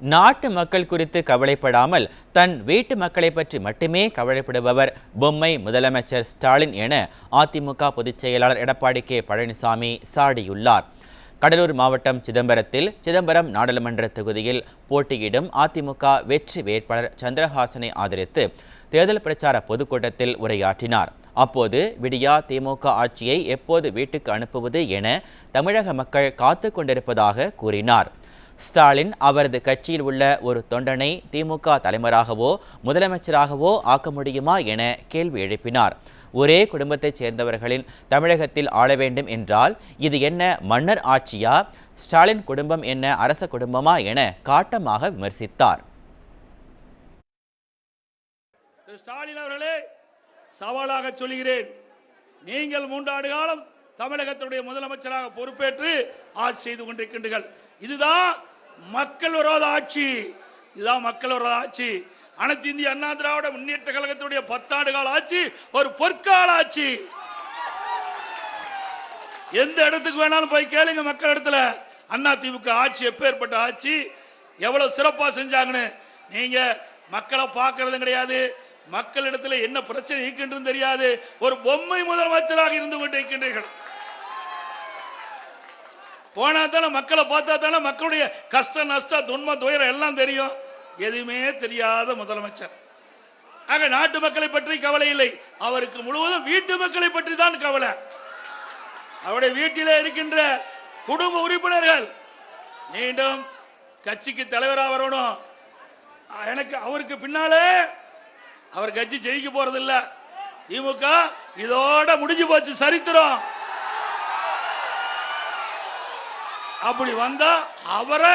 நாட்டு மக்கள் குறித்து கவலைப்படாமல் தன் வீட்டு மக்களை பற்றி மட்டுமே கவலைப்படுபவர் பொம்மை முதலமைச்சர் ஸ்டாலின் என அதிமுக பொதுச் செயலாளர் எடப்பாடி கே. பழனிசாமி சாடியுள்ளார். கடலூர் மாவட்டம் சிதம்பரத்தில் சிதம்பரம் நாடாளுமன்ற தொகுதியில் போட்டியிடும் அதிமுக வெற்றி வேட்பாளர் சந்திரஹாசனை ஆதரித்து தேர்தல் பிரச்சார பொதுக்கூட்டத்தில் உரையாற்றினார். அப்போது விடியா திமுக ஆட்சியை எப்போது வீட்டுக்கு அனுப்புவது என தமிழக மக்கள் காத்து கொண்டிருப்பதாக கூறினார். ஸ்டாலின் அவரது கட்சியில் உள்ள ஒரு தொண்டனை திமுக தலைவராகவோ முதலமைச்சராகவோ ஆக்க முடியுமா என கேள்வி எழுப்பினார். ஒரே குடும்பத்தைச் சேர்ந்தவர்களின் தமிழகத்தில் ஆள வேண்டும் என்றால் இது என்ன மன்னர் ஆட்சியா ஸ்டாலின் குடும்பம் என்ன அரச குடும்பமா என காட்டமாக விமர்சித்தார். ஸ்டாலின் அவர்களே சவாலாக சொல்கிறேன் நீங்கள் மூன்றாண்டு காலம் தமிழகத்தினுடைய முதலமைச்சராக பொறுப்பேற்று ஆட்சி செய்து கொண்டிருக்கின்றீர்கள். இதுதான் மக்கள் விரோத ஆட்சி. இதுதான் மக்கள் விரோத ஆட்சி. அனைத்து இந்திய அண்ணா திராவிட முன்னேற்ற கழகத்துடைய பத்தாண்டு கால ஆட்சி ஒரு பொற்கால ஆட்சி. எந்த இடத்துக்கு வேணாலும் போய் கேளுங்க மக்கள் இடத்துல. அண்ணா திமுக ஆட்சி எப்பேற்பட்ட ஆட்சி? எவ்வளவு சிறப்பா செஞ்சாங்கன்னு. நீங்க மக்களை பார்க்கறதும் கிடையாது. மக்களிடத்தில் என்ன பிரச்சனை இருக்கின்றது தெரியாது. ஒரு பொம்மை முதலமைச்சராக இருந்து கொண்டிருக்கின்றீர்கள். போனா தானே மக்களை பார்த்தா தானே மக்களுடைய கஷ்ட நஷ்ட துன்ப துயரம் எல்லாம் தெரியும். எதுவுமே தெரியாத முதலமைச்சர். ஆக நாட்டு மக்களை பற்றி கவலை இல்லை. அவருக்கு முழுவதும் வீட்டு மக்களை பற்றி தான் கவலை. அவருடைய வீட்டிலே இருக்கின்ற குடும்ப உறுப்பினர்கள் மீண்டும் கட்சிக்கு தலைவராக வரணும். எனக்கு அவருக்கு பின்னாலே அவர் கட்சி ஜெயிக்க போறதில்லை. திமுக இதோட முடிஞ்சு போச்சு சரித்திரம். அப்படி வந்தா அவரை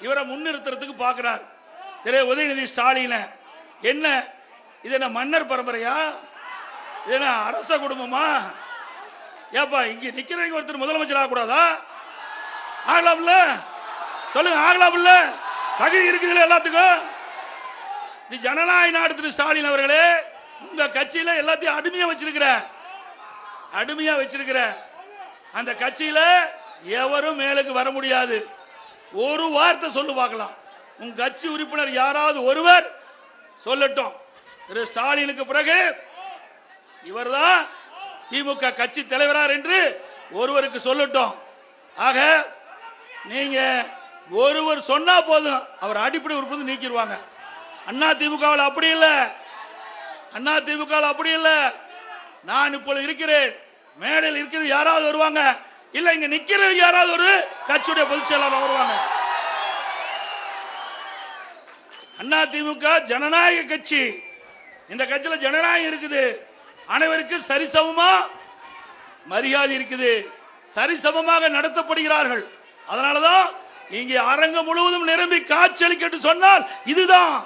இவரை முன்னிறுத்துறதுக்கு பார்க்கிறார் திரு உதயநிதி ஸ்டாலின என்ன இது என்ன மன்னர் பரம்பரையா? இது என்ன அரச குடும்பமா? ஏப்பா இங்க நிக்கிறவங்க ஒருத்தர் முதலமைச்சர் ஆகக்கூடாதா? ஆகலாம்ல? சொல்லுங்க ஆகலாம்ல? தகுதி இருக்குதுல்ல எல்லாத்துக்கும்? நீ ஜனநாயக நாடு திரு ஸ்டாலின் அவர்களே உங்க கட்சியில எல்லாத்தையும் அடிமையா வச்சிருக்கிற அடிமையா வச்சிருக்கிற அந்த கட்சியில எவரும் மேலுக்கு வர முடியாது. ஒரு வார்த்தை சொல்லு பார்க்கலாம். உங்க கட்சி உறுப்பினர் யாராவது ஒருவர் சொல்லட்டும். திரு ஸ்டாலினுக்கு பிறகு இவர்தான் திமுக கட்சி தலைவரார் என்று ஒருவருக்கு சொல்லட்டும். ஆக நீங்க ஒருவர் சொன்னா போதும். அவர் அடிப்படை உறுப்பினர் நீக்கிடுவாங்க. அண்ணா திமுகவில் அப்படி இல்லை. அண்ணா திமுகவில் அப்படி இல்லை. நான் இப்பொழுது இருக்கிறேன். மேடையில் இருக்கிற யாராவது வருவாங்க? இல்ல இங்க நிக்கிற யாராவது ஒரு கட்சியுடைய பொதுச் செயலாளர் வருவாங்க. அண்ணா திமுக ஜனநாயக கட்சி. இந்த கட்சியில ஜனநாயகம் இருக்குது. அனைவருக்கும் சரிசமமா மரியாதை இருக்குது. சரிசமமாக நடத்தப்படுகிறார்கள். அதனாலதான் இங்கே அரங்கம் முழுவதும் நிரம்பி காட்சியளிக்கட்டு சொன்னால் இதுதான்.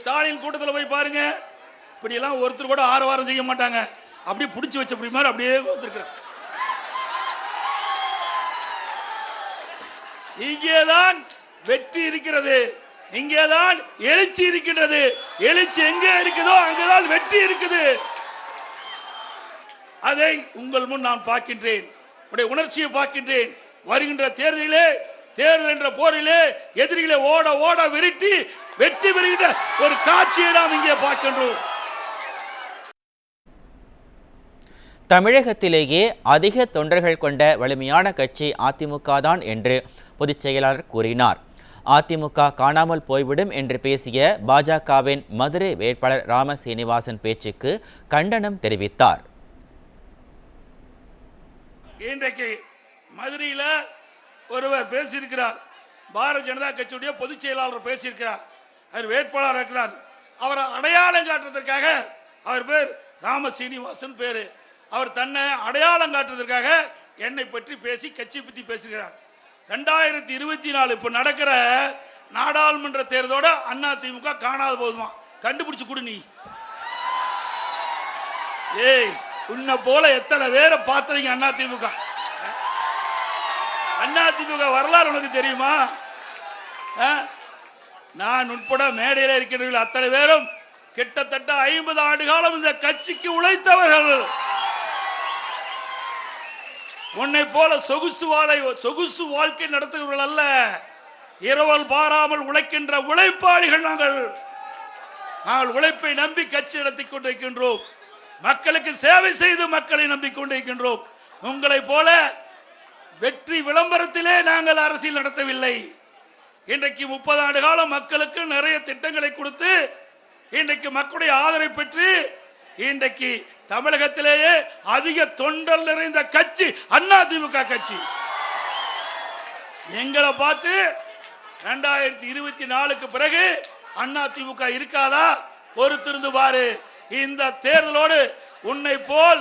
ஸ்டாலின் கூட்டத்தில் போய் பாருங்க. இப்படி எல்லாம் ஒருத்தர் கூட ஆரவாரம் செய்ய மாட்டாங்க. அப்படியே பிடிச்சி வச்ச அப்படி மாதிரி அப்படியே வந்திருக்கிறார் இங்கேதான் வெற்றி இருக்கிறது. இங்கேதான் எழுச்சி இருக்கின்றது. எழுச்சி எங்கே இருக்குதோ அங்கேதான் வெற்றி இருக்குது. அதை உங்கள் முன் நான் பார்க்கின்றேன். உடைய உணர்ச்சியை பார்க்கின்றேன். வருகின்ற தேர்தலிலே தேர்தல் என்ற போரிலே எதிரிகளை ஓட ஓட விரட்டி வெற்றி பெறுகின்ற ஒரு காட்சியை நாம் இங்கே பார்க்கின்றோம். தமிழகத்திலேயே அதிக தொண்டர்கள் கொண்ட வலிமையான கட்சி அதிமுக தான் என்று பொதுச் செயலாளர் கூறினார். அதிமுக காணாமல் போய்விடும் என்று பேசிய பாஜகவின் மதுரை வேட்பாளர் ராம சீனிவாசன் பேச்சுக்கு கண்டனம் தெரிவித்தார். இன்றைக்கு மதுரையில் ஒருவர் பேசியிருக்கிறார். பாரதிய ஜனதா கட்சியுடைய பொதுச் செயலாளர் பேசியிருக்கிறார். அவர் வேட்பாளர் இருக்கிறார். அவரை அடையாளம் காட்டுறதற்காக அவர் பேர் ராம சீனிவாசன் பேரு. அவர் தன்னை அடையாளம் காட்டுறதற்காக என்னை பற்றி பேசி கட்சி பற்றி பேசுகிறார் ரெண்டாயிரத்தி இருபத்தி நாலு இப்போ நடக்கிற நாடாளுமன்ற தேர்தலோட அண்ணா திமுக காணாத போதுமா கண்டுபிடிச்சு கொடு நீ. ஏய் உன்னை போல எத்தனை பேரை பார்த்தவங்க அண்ணா திமுக? அண்ணா திமுக வரலாறு உனக்கு தெரியுமா? ஆ? நான் உட்பட மேடையில் இருக்கிறவர்கள் அத்தனை பேரும் கிட்டத்தட்ட ஐம்பது ஆண்டு காலம் இந்த கட்சிக்கு உழைத்தவர்கள். உன்னை போல சொகுசு வாழை சொகுசு வாழ்க்கை நடத்துகிறவர்கள் அல்ல. இரவல் பாராமல் உழைக்கின்ற உழைப்பாளிகள் நாங்கள். நாங்கள் உழைப்பை நம்பி கட்சி நடத்தி கொண்டிருக்கின்றோம். மக்களுக்கு சேவை செய்து மக்களை நம்பிக்கொண்டிருக்கின்றோம் உங்களைப் போல வெற்றி விளம்பரத்திலே நாங்கள் அரசியல் நடத்தவில்லை. இன்றைக்கு முப்பது ஆண்டு காலம் மக்களுக்கு நிறைய திட்டங்களை கொடுத்து இன்றைக்கு மக்களுடைய ஆதரவை பெற்று இன்றைக்கு தமிழகத்திலேயே அதிக தொண்டல் நிறைந்த கட்சி அண்ணா திமுக கட்சி. எங்களை பார்த்து ரெண்டாயிரத்தி இருபத்தி நாலுக்கு பிறகு அண்ணா திமுக இருக்காதா? பொறுத்திருந்து பாரு. இந்த தேர்தலோடு உன்னை போல்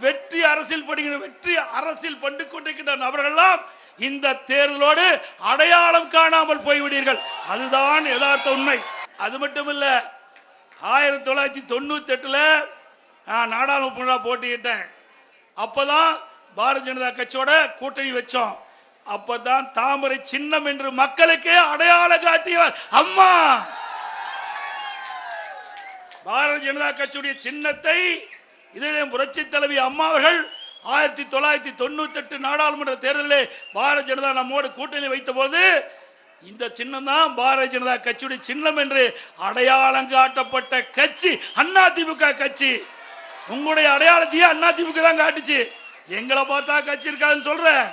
வெற்றி அரசியல் படுகிற வெற்றி அரசியல் பண்டு கொண்டிருக்கின்ற நபர்கள்லாம் இந்த தேர்தலோடு அடையாளம் காணாமல் போய்விடீர்கள் அதுதான் யதார்த்த உண்மை. அது மட்டும் இல்லை ஆயிரத்தி தொள்ளாயிரத்தி தொண்ணூத்தி எட்டுல நான் நாடாளுமன்ற போட்டியிட்டேன். அப்பதான் பாரதிய ஜனதா கட்சியோட கூட்டணி வச்சோம். அப்பதான் தாமரை சின்னம் என்று மக்களுக்கே அடையாளம் காட்டியவர் அம்மா. பாரதிய ஜனதா கட்சியுடைய சின்னத்தை இதே புரட்சி தலைவி அம்மா அவர்கள் ஆயிரத்தி தொள்ளாயிரத்தி தொண்ணூத்தி எட்டு நாடாளுமன்ற தேர்தலில் பாரதிய ஜனதா நம்மோடு கூட்டணி வைத்த போது இந்த சின்னம் தான் பாரதிய ஜனதா கட்சியுடைய சின்னம் என்று அடையாளம் காட்டப்பட்ட கட்சி அண்ணா திமுக கட்சி. உங்களுடைய அடையாளத்தையே அண்ணா திமுக தான் காட்டுச்சு. எங்களை பார்த்தா கட்சி இருக்காதுன்னு சொல்றேன்.